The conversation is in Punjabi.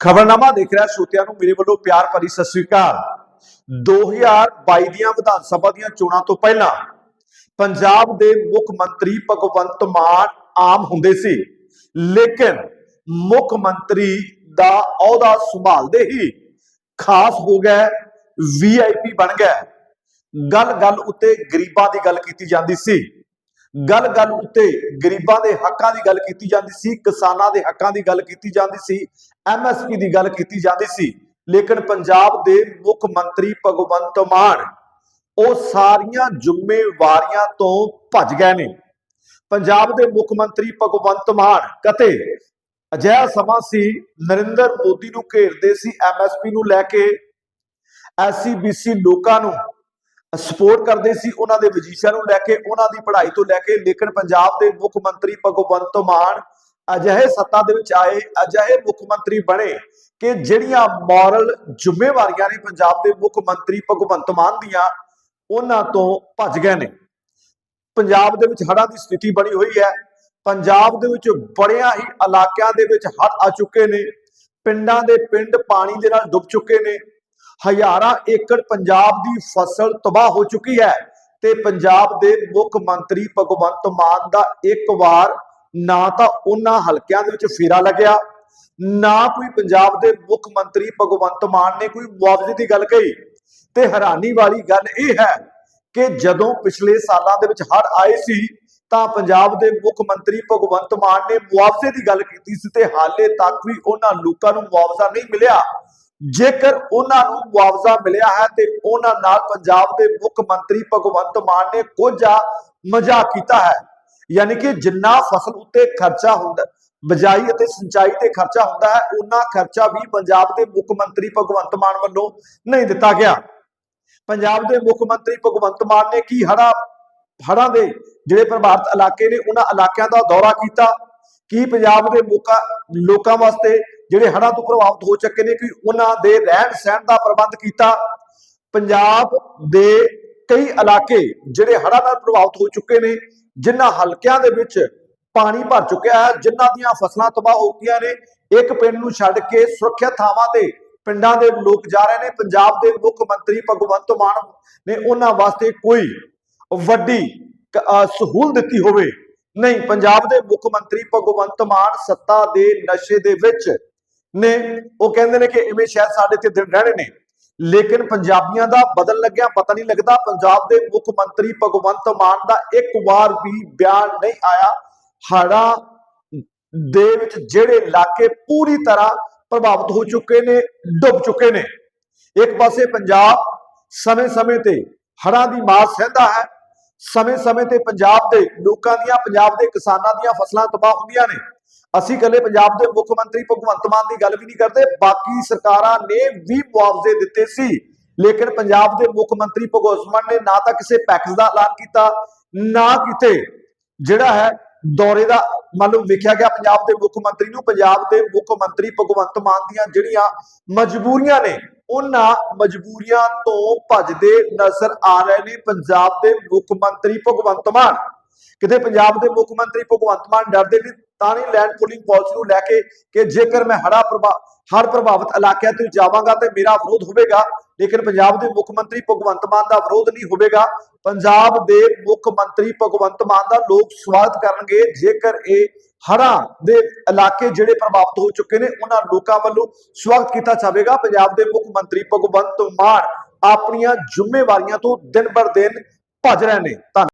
ਖਬਰਨਾਮਾ ਦੇਖ ਰਿਹਾ ਸਰੋਤਿਆਂ ਨੂੰ, ਮੇਰੇ ਵੱਲੋਂ ਪਿਆਰ ਭਰੀ ਸਤਿ ਸ੍ਰੀ ਅਕਾਲ। 2022 ਦੀਆਂ ਵਿਧਾਨ ਸਭਾ ਦੀਆਂ ਚੋਣਾਂ ਤੋਂ ਪਹਿਲਾਂ ਪੰਜਾਬ ਦੇ ਮੁੱਖ ਮੰਤਰੀ ਭਗਵੰਤ ਮਾਨ ਆਮ ਹੁੰਦੇ ਸੀ, ਲੇਕਿਨ ਮੁੱਖ ਮੰਤਰੀ ਦਾ ਅਹੁਦਾ ਸੰਭਾਲਦੇ ਹੀ ਖਾਸ ਹੋ ਗਿਆ, ਵੀਆਈਪੀ ਬਣ ਗਿਆ। ਗੱਲ ਗੱਲ ਉੱਤੇ ਗਰੀਬਾਂ ਦੀ ਗੱਲ ਕੀਤੀ ਜਾਂਦੀ ਸੀ। ਗੱਲ ਗੱਲ ਉੱਤੇ ਗਰੀਬਾਂ ਦੇ ਹੱਕਾਂ ਦੀ ਗੱਲ ਕੀਤੀ ਜਾਂਦੀ ਸੀ, ਕਿਸਾਨਾਂ ਦੇ ਹੱਕਾਂ ਦੀ ਗੱਲ ਕੀਤੀ ਜਾਂਦੀ ਸੀ ਐਮਐਸਪੀ ਦੀ ਗੱਲ ਕੀਤੀ ਜਾਂਦੀ ਸੀ। ਲੇਕਿਨ ਪੰਜਾਬ ਦੇ ਮੁੱਖ ਮੰਤਰੀ ਭਗਵੰਤ ਮਾਨ ਉਹ ਸਾਰੀਆਂ ਜ਼ਿੰਮੇਵਾਰੀਆਂ ਤੋਂ ਭੱਜ ਗਏ ਨੇ। ਪੰਜਾਬ ਦੇ ਮੁੱਖ ਮੰਤਰੀ ਭਗਵੰਤ ਮਾਨ ਕਤੇ ਅਜਿਹਾ ਸਮਾਂ ਸੀ, ਨਰਿੰਦਰ ਮੋਦੀ ਨੂੰ ਘੇਰਦੇ ਸੀ ਐਮਐਸਪੀ ਨੂੰ ਲੈ ਕੇ ਐਸਸੀਬੀਸੀ ਲੋਕਾਂ ਨੂੰ ਸਪੋਰਟ ਕਰਦੇ ਸੀ ਉਹਨਾਂ ਦੇ ਵਜੀਸ਼ਾ ਨੂੰ ਲੈ ਕੇ, ਉਹਨਾਂ ਦੀ ਪੜ੍ਹਾਈ ਤੋਂ ਲੈ ਕੇ, ਲੇਕਿਨ ਪੰਜਾਬ ਦੇ ਮੁੱਖ ਮੰਤਰੀ ਭਗਵੰਤ ਮਾਨ ਅਜਿਹੇ ਸੱਤਾ ਦੇ ਵਿੱਚ ਆਏ, ਅਜਿਹੇ ਮੁੱਖ ਮੰਤਰੀ ਬਣੇ ਕਿ ਜਿਹੜੀਆਂ ਮੋਰਲ ਜ਼ਿੰਮੇਵਾਰੀਆਂ ਨੇ ਪੰਜਾਬ ਦੇ ਮੁੱਖ ਮੰਤਰੀ ਭਗਵੰਤ ਮਾਨ ਦੀਆਂ, ਉਹਨਾਂ ਤੋਂ ਭੱਜ ਗਏ ਨੇ। ਪੰਜਾਬ ਦੇ ਵਿੱਚ ਹੜ੍ਹਾਂ ਦੀ ਸਥਿਤੀ ਬਣੀ ਹੋਈ ਹੈ। ਪੰਜਾਬ ਦੇ ਵਿੱਚ ਬੜਿਆਂ ਹੀ ਇਲਾਕਿਆਂ ਦੇ ਵਿੱਚ ਹੜ੍ਹ ਆ ਚੁੱਕੇ ਨੇ। ਪਿੰਡਾਂ ਦੇ ਪਿੰਡ ਪਾਣੀ ਦੇ ਨਾਲ ਡੁੱਬ ਚੁੱਕੇ ਨੇ। ਹਜ਼ਾਰਾਂ ਏਕੜ ਪੰਜਾਬ ਦੀ ਫਸਲ ਤਬਾਹ ਹੋ ਚੁੱਕੀ ਹੈ ਤੇ ਪੰਜਾਬ ਦੇ ਮੁੱਖ ਮੰਤਰੀ ਭਗਵੰਤ ਮਾਨ ਦਾ ਇੱਕ ਵਾਰ ਨਾ ਤਾਂ ਉਹਨਾਂ ਹਲਕਿਆਂ ਦੇ ਵਿੱਚ ਫੇਰਾ ਲੱਗਿਆ, ਨਾ ਕੋਈ ਪੰਜਾਬ ਦੇ ਮੁੱਖ ਮੰਤਰੀ ਭਗਵੰਤ ਮਾਨ ਨੇ ਕੋਈ ਮੁਆਵਜ਼ੇ ਦੀ ਗੱਲ ਕਹੀ। ਤੇ ਹੈਰਾਨੀ ਵਾਲੀ ਗੱਲ ਇਹ ਹੈ ਕਿ ਜਦੋਂ ਪਿਛਲੇ ਸਾਲਾਂ ਦੇ ਵਿੱਚ ਹੜ੍ਹ ਆਏ ਸੀ, ਤਾਂ ਪੰਜਾਬ ਦੇ ਮੁੱਖ ਮੰਤਰੀ ਭਗਵੰਤ ਮਾਨ ਨੇ ਮੁਆਵਜ਼ੇ ਦੀ ਗੱਲ ਕੀਤੀ ਸੀ ਤੇ ਹਾਲੇ ਤੱਕ ਵੀ ਉਹਨਾਂ ਲੋਕਾਂ ਨੂੰ ਮੁਆਵਜ਼ਾ ਨਹੀਂ ਮਿਲਿਆ। ਜੇਕਰ ਉਹਨਾਂ ਨੂੰ ਮੁਆਵਜ਼ਾ ਮਿਲਿਆ ਹੈ ਤੇ ਉਹਨਾਂ ਨਾਲ ਪੰਜਾਬ ਦੇ ਮੁੱਖ ਮੰਤਰੀ ਭਗਵੰਤ ਮਾਨ ਨੇ ਕੋਝਾ ਮਜ਼ਾਕ ਕੀਤਾ ਹੈ। ਯਾਨੀ ਕਿ ਜਿੰਨਾ ਫਸਲ ਉੱਤੇ ਖਰਚਾ ਹੁੰਦਾ, ਬਜਾਈ ਅਤੇ ਸਿੰਚਾਈ ਤੇ ਖਰਚਾ ਹੁੰਦਾ ਹੈ ਉਹਨਾਂ ਖਰਚਾ ਵੀ ਪੰਜਾਬ ਦੇ ਮੁੱਖ ਮੰਤਰੀ ਭਗਵੰਤ ਮਾਨ ਵੱਲੋਂ ਨਹੀਂ ਦਿੱਤਾ ਗਿਆ। ਪੰਜਾਬ ਦੇ ਮੁੱਖ ਮੰਤਰੀ ਭਗਵੰਤ ਮਾਨ ਨੇ ਕੀ ਹੜਾ ਹੜਾਂ ਦੇ ਜਿਹੜੇ ਪ੍ਰਭਾਵਿਤ ਇਲਾਕੇ ਨੇ, ਉਹਨਾਂ ਇਲਾਕਿਆਂ ਦਾ ਦੌਰਾ ਕੀਤਾ। ਕੀ ਪੰਜਾਬ ਦੇ ਲੋਕਾਂ ਲੋਕਾਂ ਵਾਸਤੇ ਜਿਹੜੇ ਹੜ੍ਹਾਂ ਤੋਂ ਪ੍ਰਭਾਵਿਤ ਹੋ ਚੁੱਕੇ ਨੇ, ਕਿ ਉਹਨਾਂ ਦੇ ਰਹਿਣ ਸਹਿਣ ਦਾ ਪ੍ਰਬੰਧ ਕੀਤਾ। ਪੰਜਾਬ ਦੇ ਕਈ ਇਲਾਕੇ ਜਿਹੜੇ ਹੜ੍ਹਾਂ ਨਾਲ ਪ੍ਰਭਾਵਿਤ ਹੋ ਚੁੱਕੇ ਨੇ, ਜਿਨ੍ਹਾਂ ਹਲਕਿਆਂ ਦੇ ਵਿੱਚ ਪਾਣੀ ਭਰ ਚੁੱਕਿਆ ਹੈ, ਜਿਨ੍ਹਾਂ ਦੀਆਂ ਫਸਲਾਂ ਤਬਾਹ ਹੋ ਗਈਆਂ ਨੇ, ਇੱਕ ਪਿੰਡ ਨੂੰ ਛੱਡ ਕੇ ਸੁਰੱਖਿਅਤ ਥਾਵਾਂ ਤੇ ਪਿੰਡਾਂ ਦੇ ਲੋਕ ਜਾ ਰਹੇ ਨੇ। ਪੰਜਾਬ ਦੇ ਮੁੱਖ ਮੰਤਰੀ ਭਗਵੰਤ ਮਾਨ ਨੇ ਉਹਨਾਂ ਵਾਸਤੇ ਕੋਈ ਵੱਡੀ ਸਹੂਲਤ ਦਿੱਤੀ ਹੋਵੇ। ਨਹੀਂ, ਪੰਜਾਬ ਦੇ ਮੁੱਖ ਮੰਤਰੀ ਭਗਵੰਤ ਮਾਨ ਸੱਤਾ ਦੇ ਨਸ਼ੇ ਦੇ ਵਿੱਚ ਨੇ, ਉਹ ਕਹਿੰਦੇ ਨੇ ਕਿ ਇਵੇਂ ਸ਼ਾਇਦ ਸਾਡੇ ਤੇ ਦਿਨ ਰਹਿਣੇ ਨੇ। ਲੇਕਿਨ ਪੰਜਾਬੀਆਂ ਦਾ ਬਦਲ ਲੱਗਿਆ, ਪਤਾ ਨਹੀਂ ਲੱਗਦਾ। ਪੰਜਾਬ ਦੇ ਮੁੱਖ ਮੰਤਰੀ ਭਗਵੰਤ ਮਾਨ ਦਾ ਇੱਕ ਵਾਰ ਵੀ ਬਿਆਨ ਨਹੀਂ ਆਇਆ। ਹੜ੍ਹਾਂ ਦੇ ਵਿੱਚ ਜਿਹੜੇ ਇਲਾਕੇ ਪੂਰੀ ਤਰ੍ਹਾਂ ਪ੍ਰਭਾਵਿਤ ਹੋ ਚੁੱਕੇ ਨੇ, ਡੁੱਬ ਚੁੱਕੇ ਨੇ। ਇੱਕ ਪਾਸੇ ਪੰਜਾਬ ਸਮੇਂ-ਸਮੇਂ ਤੇ ਹੜ੍ਹਾਂ ਦੀ ਮਾਰ ਸਹਿੰਦਾ ਹੈ। ਸਮੇਂ-ਸਮੇਂ ਤੇ ਪੰਜਾਬ ਦੇ ਲੋਕਾਂ ਦੀਆਂ, ਪੰਜਾਬ ਦੇ ਕਿਸਾਨਾਂ ਦੀਆਂ ਫਸਲਾਂ ਤਬਾਹ ਹੁੰਦੀਆਂ ਨੇ। ਅਸੀਂ ਇਕੱਲੇ ਪੰਜਾਬ ਦੇ ਮੁੱਖ ਮੰਤਰੀ ਭਗਵੰਤ ਮਾਨ ਦੀ ਗੱਲ ਵੀ ਨਹੀਂ ਕਰਦੇ, ਬਾਕੀ ਸਰਕਾਰਾਂ ਨੇ ਵੀ ਮੁਆਵਜ਼ੇ ਦਿੱਤੇ ਸੀ। ਲੇਕਿਨ ਪੰਜਾਬ ਦੇ ਮੁੱਖ ਮੰਤਰੀ ਭਗਵੰਤ ਮਾਨ ਨੇ ਨਾ ਤਾਂ ਕਿਸੇ ਪੈਕੇਜ ਦਾ ਐਲਾਨ ਕੀਤਾ, ਨਾ ਕਿਤੇ ਜਿਹੜਾ ਹੈ ਦੌਰੇ ਦਾ, ਮੰਨ ਲਓ ਵੇਖਿਆ ਗਿਆ ਪੰਜਾਬ ਦੇ ਮੁੱਖ ਮੰਤਰੀ ਨੂੰ, ਪੰਜਾਬ ਦੇ ਮੁੱਖ ਮੰਤਰੀ ਭਗਵੰਤ ਮਾਨ ਦੀਆਂ ਜਿਹੜੀਆਂ ਮਜਬੂਰੀਆਂ ਨੇ, ਉਹਨਾਂ ਮਜਬੂਰੀਆਂ ਤੋਂ ਭੱਜਦੇ ਨਜ਼ਰ ਆ ਰਹੇ ਨੇ ਪੰਜਾਬ ਦੇ ਮੁੱਖ ਮੰਤਰੀ ਭਗਵੰਤ ਮਾਨ। ਕਿਤੇ ਪੰਜਾਬ ਦੇ ਮੁੱਖ ਮੰਤਰੀ ਭਗਵੰਤ ਮਾਨ ਡਰਦੇ ਨਹੀਂ ਤਾਂ ਨਹੀਂ ਲੈਂਡ ਪੂਲਿੰਗ ਪਾਲਿਸੀ ਨੂੰ ਲੈ ਕੇ ਕਿ ਜੇਕਰ ਮੈਂ ਹੜਾ ਪ੍ਰਭਾ ਹੜ ਪ੍ਰਭਾਵਿਤ ਇਲਾਕਿਆਂ ਤੇ ਜਾਵਾਂਗਾ ਤੇ ਮੇਰਾ ਵਿਰੋਧ ਹੋਵੇਗਾ, ਲੇਕਿਨ ਪੰਜਾਬ ਦੇ ਮੁੱਖ ਮੰਤਰੀ ਭਗਵੰਤ ਮਾਨ ਦਾ ਵਿਰੋਧ ਨਹੀਂ ਹੋਵੇਗਾ, ਪੰਜਾਬ ਦੇ ਮੁੱਖ ਮੰਤਰੀ ਭਗਵੰਤ ਮਾਨ ਦਾ ਲੋਕ ਸਵਾਗਤ ਕਰਨਗੇ, ਜੇਕਰ ਇਹ ਹੜ੍ਹਾਂ ਦੇ ਇਲਾਕੇ ਜਿਹੜੇ ਪ੍ਰਭਾਵਿਤ ਹੋ ਚੁੱਕੇ ਨੇ, ਉਹਨਾਂ ਲੋਕਾਂ ਵੱਲੋਂ ਸਵਾਗਤ ਕੀਤਾ ਜਾਵੇਗਾ। ਪੰਜਾਬ ਦੇ ਮੁੱਖ ਮੰਤਰੀ ਭਗਵੰਤ ਮਾਨ ਆਪਣੀਆਂ ਜ਼ਿੰਮੇਵਾਰੀਆਂ ਤੋਂ ਦਿਨ ਬਰ ਦਿਨ ਭੱਜ ਰਹੇ ਨੇ। ਧੰਨਵਾਦ।